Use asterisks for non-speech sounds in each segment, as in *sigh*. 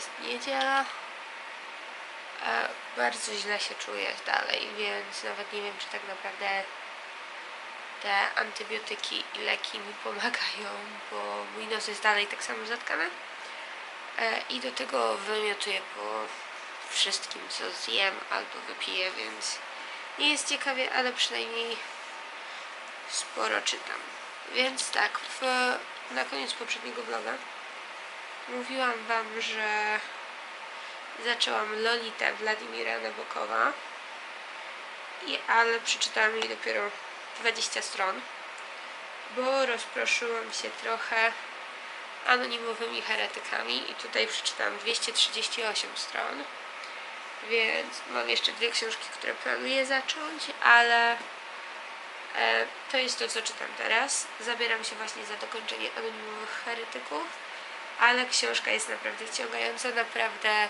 Jest niedziela. E, bardzo źle się czuję dalej, więc nawet nie wiem, czy tak naprawdę te antybiotyki i leki mi pomagają, bo mój nos jest dalej tak samo zatkany. E, I do tego wymiotuję po wszystkim, co zjem albo wypiję, więc nie jest ciekawie, ale przynajmniej sporo czytam. Więc tak, w, na koniec poprzedniego vloga mówiłam Wam, że zaczęłam Lolitę Władimira Nabokowa, i, ale przeczytałam jej dopiero 20 stron, bo rozproszyłam się trochę anonimowymi heretykami i tutaj przeczytałam 238 stron więc mam jeszcze dwie książki, które planuję zacząć, ale e, to jest to, co czytam teraz. Zabieram się właśnie za dokończenie anonimowych heretyków, ale książka jest naprawdę wciągająca, naprawdę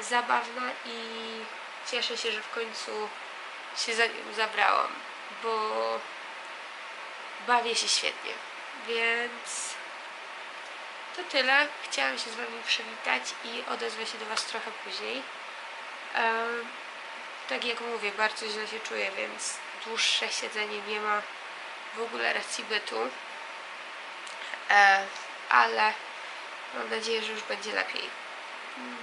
zabawna i cieszę się, że w końcu się za nią zabrałam, bo bawię się świetnie, więc to tyle. Chciałam się z Wami przywitać i odezwę się do Was trochę później. E, tak jak mówię, bardzo źle się czuję, więc dłuższe siedzenie nie ma w ogóle racji bytu. E, ale mam nadzieję, że już będzie lepiej. Mm.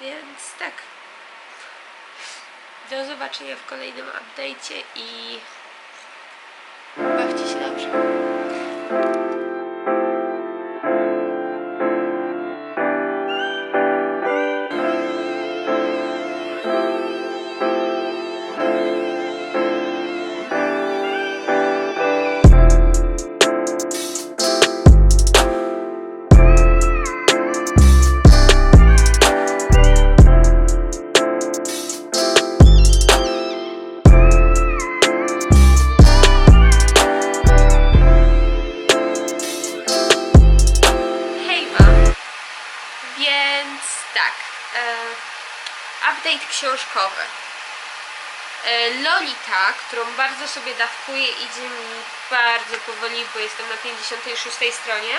Więc tak. Do zobaczenia w kolejnym update'cie i update książkowy. E, Lolita, którą bardzo sobie dawkuję, idzie mi bardzo powoli, bo jestem na 56 stronie.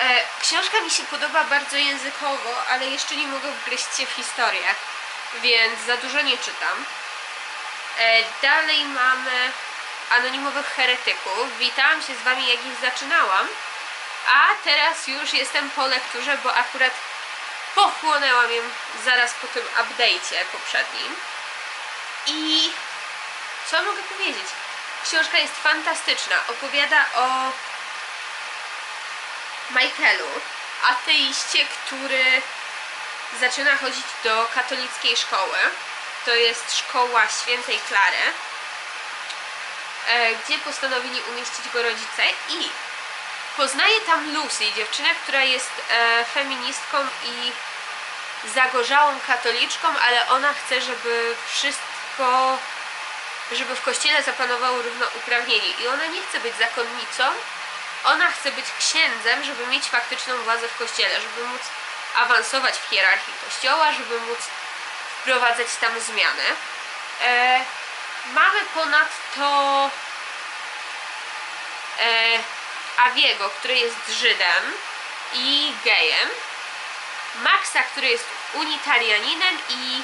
E, książka mi się podoba bardzo językowo, ale jeszcze nie mogę wgryźć się w historię, więc za dużo nie czytam. E, dalej mamy anonimowych heretyków. Witałam się z wami jak ich zaczynałam. A teraz już jestem po lekturze, bo akurat pochłonęłam ją zaraz po tym update'cie poprzednim. I co mogę powiedzieć? Książka jest fantastyczna. Opowiada o Michaelu, ateiście, który zaczyna chodzić do katolickiej szkoły. To jest szkoła świętej Klary, e, gdzie postanowili umieścić go rodzice i Poznaje tam Lucy, dziewczynę, która jest e, feministką i zagorzałą katoliczką, ale ona chce, żeby wszystko, żeby w kościele zapanowało równouprawnienie. I ona nie chce być zakonnicą, ona chce być księdzem, żeby mieć faktyczną władzę w kościele, żeby móc awansować w hierarchii kościoła, żeby móc wprowadzać tam zmiany. E, mamy ponadto e, Aviego, który jest Żydem i gejem, Maxa, który jest unitarianinem i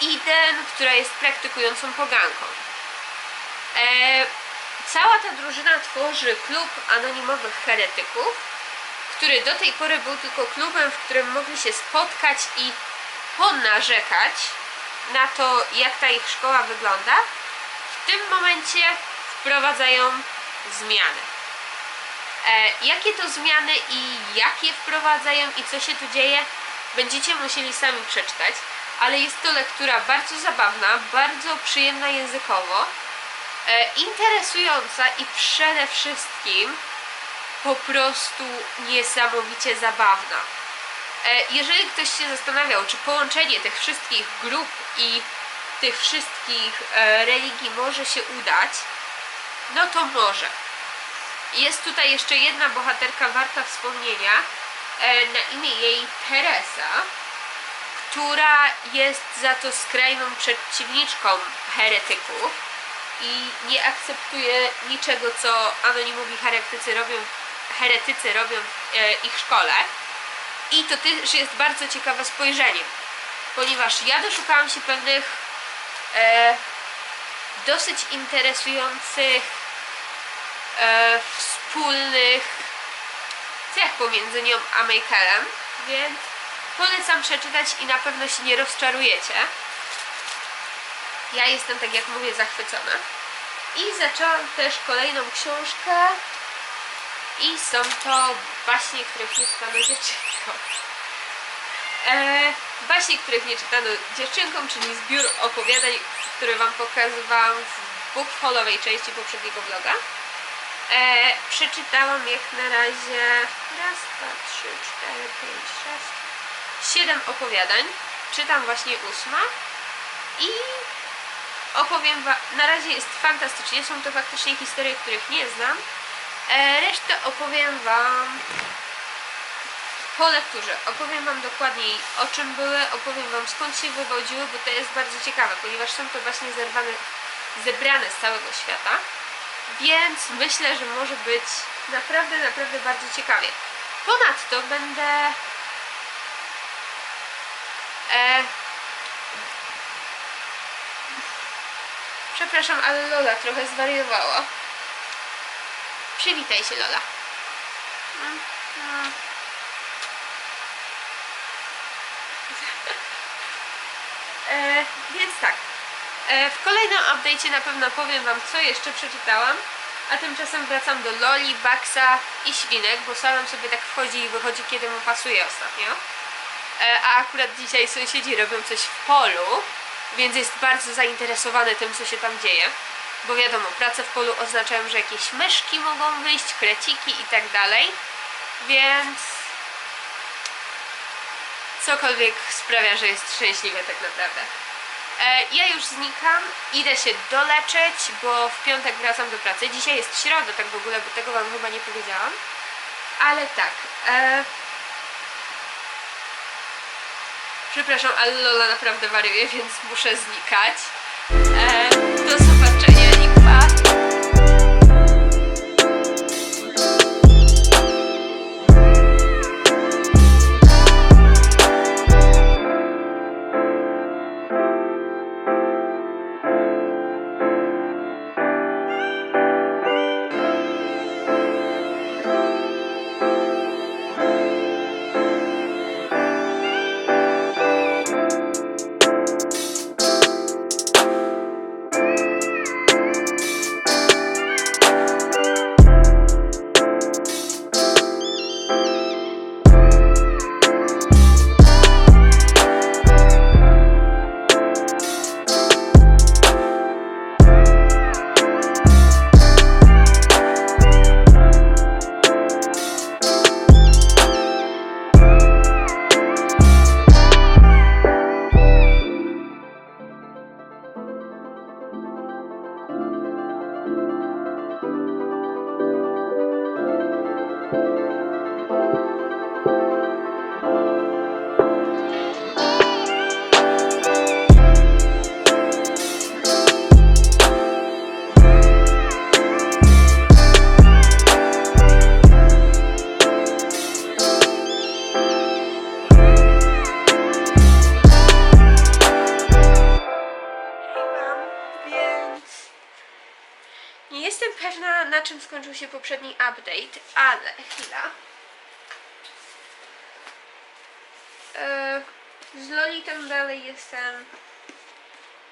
Iden, która jest praktykującą poganką. E, cała ta drużyna tworzy klub anonimowych heretyków, który do tej pory był tylko klubem, w którym mogli się spotkać i ponarzekać na to, jak ta ich szkoła wygląda. W tym momencie wprowadzają zmiany. E, jakie to zmiany i jak je wprowadzają i co się tu dzieje, będziecie musieli sami przeczytać, ale jest to lektura bardzo zabawna, bardzo przyjemna językowo, e, interesująca i przede wszystkim po prostu niesamowicie zabawna. E, jeżeli ktoś się zastanawiał, czy połączenie tych wszystkich grup i tych wszystkich religii może się udać, no to może. Jest tutaj jeszcze jedna bohaterka warta wspomnienia, e, na imię jej Teresa, która jest za to skrajną przeciwniczką heretyków i nie akceptuje niczego, co anonimowi heretycy robią, heretycy robią w e, ich szkole. I to też jest bardzo ciekawe spojrzenie, ponieważ ja doszukałam się pewnych e, dosyć interesujących e, wspólnych cech pomiędzy nią a Michaelem, więc polecam przeczytać i na pewno się nie rozczarujecie. Ja jestem, tak jak mówię, zachwycona. I zaczęłam też kolejną książkę i są to baśnie, których nie czytano dziewczynkom. E, baśnie, których nie czytano dziewczynkom, czyli zbiór opowiadań, które Wam pokazywałam w book haulowej części poprzedniego vloga. E, przeczytałam jak na razie raz, dwa, trzy, cztery, pięć, sześć, siedem opowiadań. Czytam właśnie ósma i opowiem wam, na razie jest fantastycznie, są to faktycznie historie, których nie znam. E, resztę opowiem wam po lekturze. Opowiem wam dokładniej o czym były, opowiem wam skąd się wywodziły, bo to jest bardzo ciekawe, ponieważ są to właśnie zerwane, zebrane z całego świata. Więc myślę, że może być naprawdę, naprawdę bardzo ciekawie. Ponadto będę e, Przepraszam, ale Lola trochę zwariowała. Przywitaj się, Lola. E, więc tak. E, w kolejnym update'cie na pewno powiem Wam, co jeszcze przeczytałam. A tymczasem wracam do Loli, Baxa i Świnek, bo Salon sobie tak wchodzi i wychodzi, kiedy mu pasuje ostatnio. E, a akurat dzisiaj sąsiedzi robią coś w polu, więc jest bardzo zainteresowany tym, co się tam dzieje. Bo wiadomo, prace w polu oznaczają, że jakieś myszki mogą wyjść, kreciki i tak dalej. Więc cokolwiek sprawia, że jest szczęśliwy tak naprawdę. E, ja już znikam, idę się doleczyć, bo w piątek wracam do pracy. Dzisiaj jest środa tak w ogóle, bo tego Wam chyba nie powiedziałam. Ale tak. E... Przepraszam, ale Lola naprawdę wariuje, więc muszę znikać.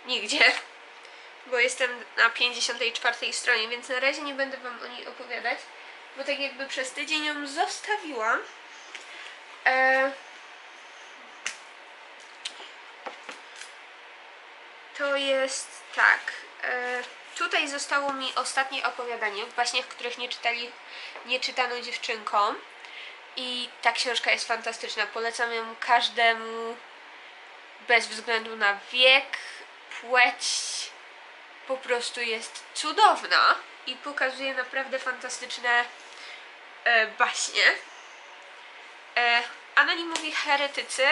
Nigdzie, bo jestem na 54 stronie, więc na razie nie będę Wam o niej opowiadać, bo tak jakby przez tydzień ją zostawiłam. E, To jest tak. E, tutaj zostało mi ostatnie opowiadanie w baśniach, których nie czytali, nie czytano dziewczynkom. I ta książka jest fantastyczna. Polecam ją każdemu bez względu na wiek, płeć. Po prostu jest cudowna i pokazuje naprawdę fantastyczne e, baśnie. E, anonimowi heretycy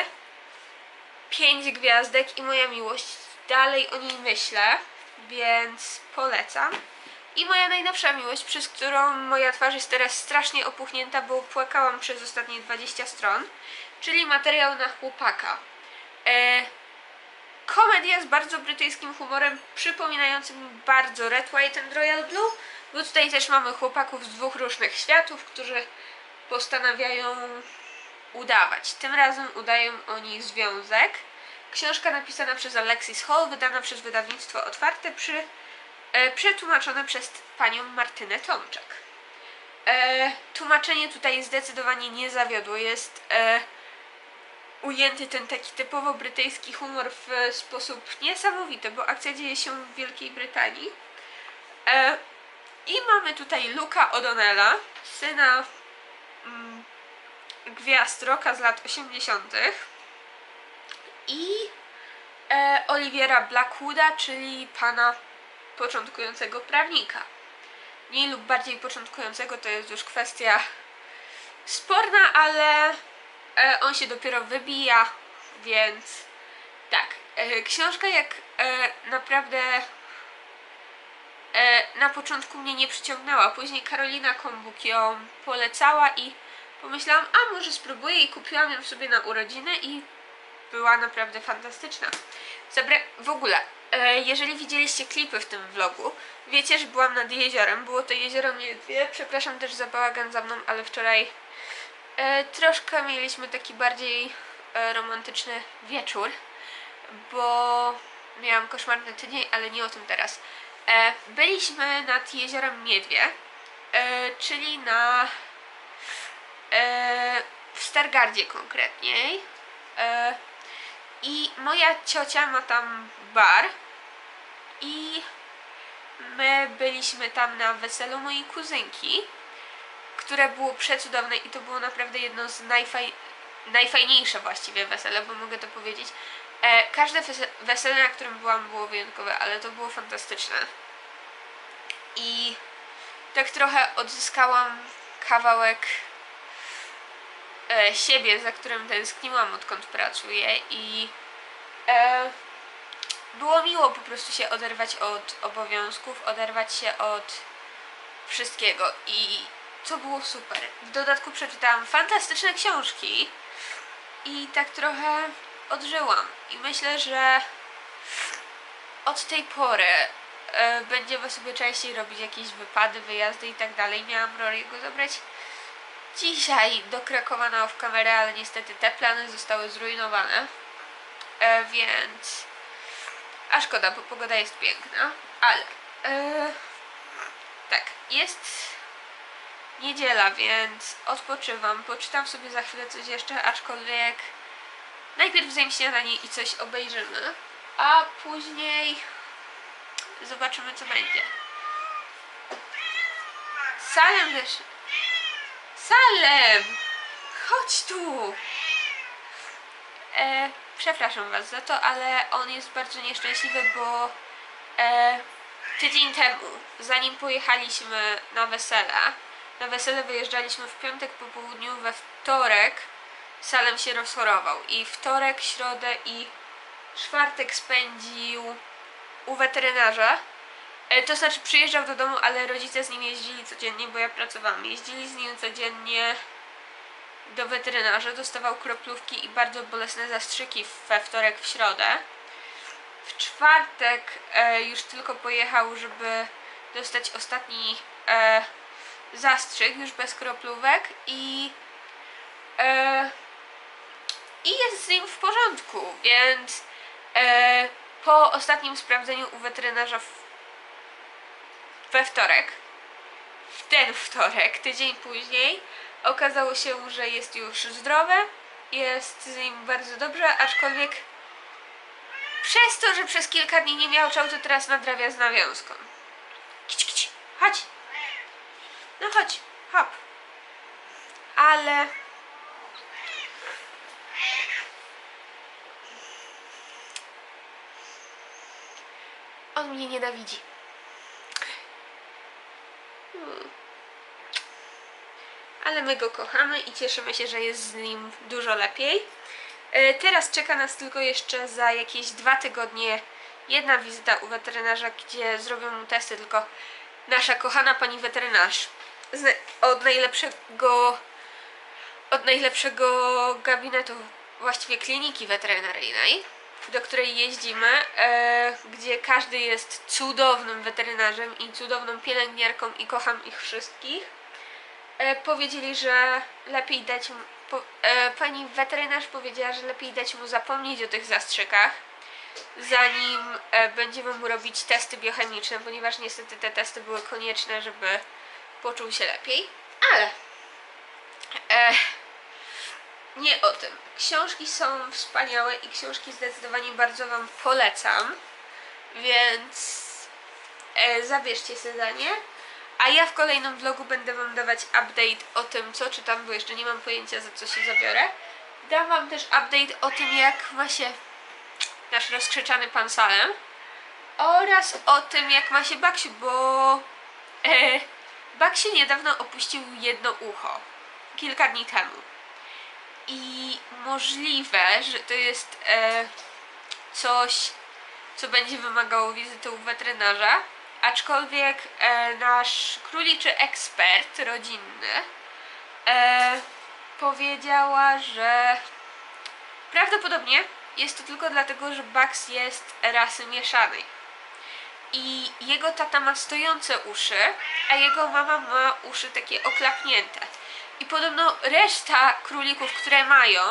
5 gwiazdek i moja miłość. Dalej o niej myślę, więc polecam. I moja najnowsza miłość, przez którą moja twarz jest teraz strasznie opuchnięta, bo płakałam przez ostatnie 20 stron, czyli materiał na chłopaka. E, komedia z bardzo brytyjskim humorem, przypominającym bardzo Red, White and Royal Blue, bo tutaj też mamy chłopaków z dwóch różnych światów, którzy postanawiają udawać. Tym razem udają oni związek. Książka napisana przez Alexis Hall, wydana przez wydawnictwo Otwarte, przy, e, przetłumaczone przez panią Martynę Tomczak. E, tłumaczenie tutaj zdecydowanie nie zawiodło. Jest e, ujęty ten taki typowo brytyjski humor w sposób niesamowity, bo akcja dzieje się w Wielkiej Brytanii. E, I mamy tutaj Luka O'Donnella, syna mm, gwiazd rocka z lat 80. i e, Oliwiera Blackwooda, czyli pana początkującego prawnika. Mniej lub bardziej początkującego to jest już kwestia sporna, ale e, on się dopiero wybija, więc tak. E, książka jak e, naprawdę na początku mnie nie przyciągnęła. Później Karolina Kombuk ją polecała i pomyślałam, a może spróbuję i kupiłam ją sobie na urodziny i była naprawdę fantastyczna. Zabra w ogóle, jeżeli widzieliście klipy w tym vlogu, wiecie, że byłam nad jeziorem. Było to jezioro Miedwie. Przepraszam też za bałagan za mną, ale wczoraj troszkę mieliśmy taki bardziej e, romantyczny wieczór, bo miałam koszmarny tydzień, ale nie o tym teraz. E, byliśmy nad jeziorem Miedwie, e, czyli na e, w Stargardzie konkretniej. E, I moja ciocia ma tam bar i my byliśmy tam na weselu mojej kuzynki, które było przecudowne i to było naprawdę jedno z najfaj... najfajniejsze właściwie wesele, bo mogę to powiedzieć. E, każde wese- wesele, na którym byłam, było wyjątkowe, ale to było fantastyczne. I tak trochę odzyskałam kawałek e, siebie, za którym tęskniłam odkąd pracuję i e, było miło po prostu się oderwać od obowiązków, oderwać się od wszystkiego i to było super. W dodatku przeczytałam fantastyczne książki i tak trochę odżyłam i myślę, że od tej pory e, będziemy sobie częściej robić jakieś wypady, wyjazdy i tak dalej. Miałam Rory'ego zabrać dzisiaj do Krakowa na off kamerę, ale niestety te plany zostały zrujnowane. E, więc. A szkoda, bo pogoda jest piękna. Ale. E, tak, jest niedziela, więc odpoczywam. Poczytam sobie za chwilę coś jeszcze, aczkolwiek najpierw zjem śniadanie i coś obejrzymy, a później zobaczymy co będzie. Salem też. Salem! Chodź tu! E, przepraszam was za to, ale on jest bardzo nieszczęśliwy, bo e, tydzień temu, zanim pojechaliśmy na wesele, na wesele wyjeżdżaliśmy w piątek po południu, we wtorek Salem się rozchorował i wtorek, środę i czwartek spędził u weterynarza. E, To znaczy przyjeżdżał do domu, ale rodzice z nim jeździli codziennie, bo ja pracowałam. Jeździli z nim codziennie do weterynarza, dostawał kroplówki i bardzo bolesne zastrzyki we wtorek, w środę. W czwartek e, już tylko pojechał, żeby dostać ostatni e, zastrzyk, już bez kroplówek i e, i jest z nim w porządku, więc e, po ostatnim sprawdzeniu u weterynarza w, we wtorek, w ten wtorek, tydzień później, okazało się, że jest już zdrowe, jest z nim bardzo dobrze, aczkolwiek przez to, że przez kilka dni nie miał czał, to teraz nadrawia z nawiązką. Kić, kić, chodź. No chodź, hop. Ale On mnie nienawidzi. Hmm. Ale my go kochamy i cieszymy się, że jest z nim dużo lepiej. E, Teraz czeka nas tylko jeszcze za jakieś dwa tygodnie jedna wizyta u weterynarza, gdzie zrobią mu testy, tylko nasza kochana pani weterynarz od najlepszego od najlepszego gabinetu, właściwie kliniki weterynaryjnej, do której jeździmy, e, gdzie każdy jest cudownym weterynarzem i cudowną pielęgniarką i kocham ich wszystkich. E, powiedzieli, że lepiej dać mu, po, e, pani weterynarz powiedziała, że lepiej dać mu zapomnieć o tych zastrzykach, zanim e, będziemy mu robić testy biochemiczne, ponieważ niestety te testy były konieczne, żeby poczuł się lepiej. Ale e, nie o tym. Książki są wspaniałe i książki zdecydowanie bardzo Wam polecam, więc e, zabierzcie się za nie. A ja w kolejnym vlogu będę Wam dawać update o tym, co czytam, bo jeszcze nie mam pojęcia, za co się zabiorę. Dam Wam też update o tym, jak ma się nasz rozkrzyczany pan Salem. Oraz o tym, jak ma się Baksiu, bo e, Baksiu niedawno opuścił jedno ucho, kilka dni temu. I możliwe, że to jest e, coś, co będzie wymagało wizyty u weterynarza, aczkolwiek e, nasz króliczy ekspert rodzinny e, powiedziała, że prawdopodobnie jest to tylko dlatego, że Bugs jest rasy mieszanej. I jego tata ma stojące uszy, a jego mama ma uszy takie oklapnięte. I podobno reszta królików, które mają,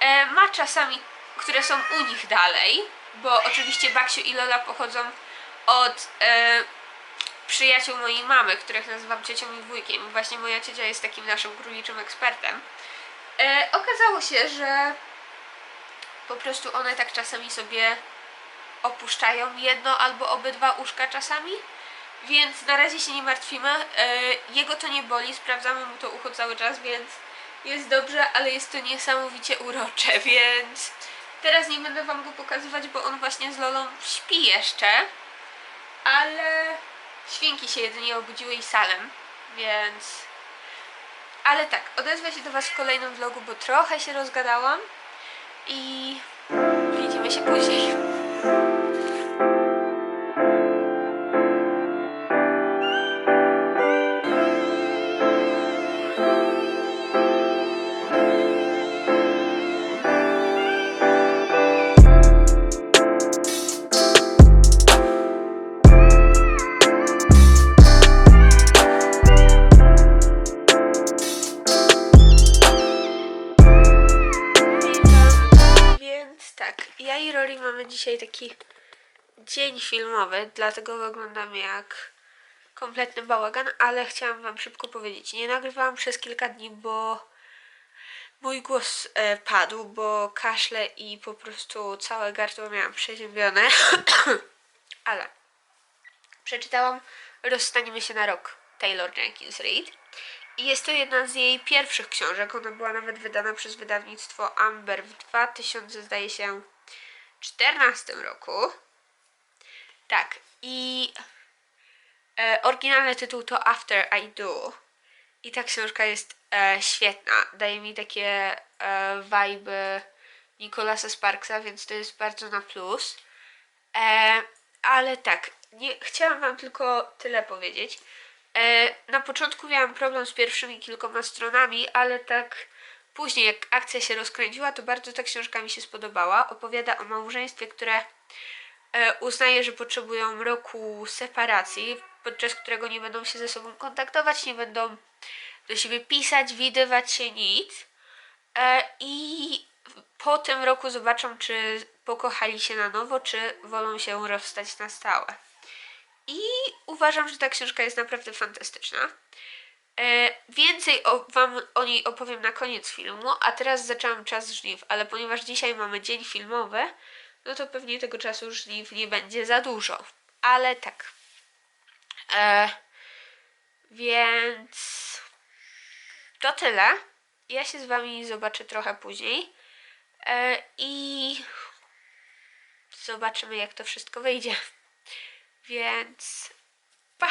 e, ma czasami, które są u nich dalej, bo oczywiście Baksiu i Lola pochodzą od e, przyjaciół mojej mamy, których nazywam ciocią i wujkiem. Właśnie moja ciocia jest takim naszym króliczym ekspertem. E, okazało się, że po prostu one tak czasami sobie opuszczają jedno albo obydwa uszka czasami. Więc na razie się nie martwimy. E, jego to nie boli, sprawdzamy mu to ucho cały czas, więc jest dobrze, ale jest to niesamowicie urocze, *laughs* więc teraz nie będę wam go pokazywać, bo on właśnie z Lolą śpi jeszcze. Ale świnki się jedynie obudziły i salem, więc... Ale tak, odezwę się do was w kolejnym vlogu, bo trochę się rozgadałam i widzimy się później. Filmowy, dlatego wyglądam jak kompletny bałagan, ale chciałam wam szybko powiedzieć, nie nagrywałam przez kilka dni, bo mój głos e, padł, bo kaszle i po prostu całe gardło miałam przeziębione, *coughs* ale przeczytałam Rozstaniemy się na rok Taylor Jenkins Reid i jest to jedna z jej pierwszych książek. Ona była nawet wydana przez wydawnictwo Amber w 2000, zdaje się, 14 roku. Tak, i e, oryginalny tytuł to After I Do. I ta książka jest e, świetna. Daje mi takie e, vibe Nicolasa Sparksa, więc to jest bardzo na plus. E, ale tak, nie, chciałam Wam tylko tyle powiedzieć. E, na początku miałam problem z pierwszymi kilkoma stronami, ale tak później, jak akcja się rozkręciła, to bardzo ta książka mi się spodobała. Opowiada o małżeństwie, które uznaje, że potrzebują roku separacji, podczas którego nie będą się ze sobą kontaktować, nie będą do siebie pisać, widywać się nic. E, I po tym roku zobaczą, czy pokochali się na nowo, czy wolą się rozstać na stałe. I uważam, że ta książka jest naprawdę fantastyczna. E, więcej o, Wam o niej opowiem na koniec filmu, a teraz zaczęłam czas żniw, ale ponieważ dzisiaj mamy dzień filmowy, no to pewnie tego czasu żniw nie będzie za dużo. Ale tak. E, więc to tyle. Ja się z Wami zobaczę trochę później. E, I zobaczymy, jak to wszystko wyjdzie. Więc pa!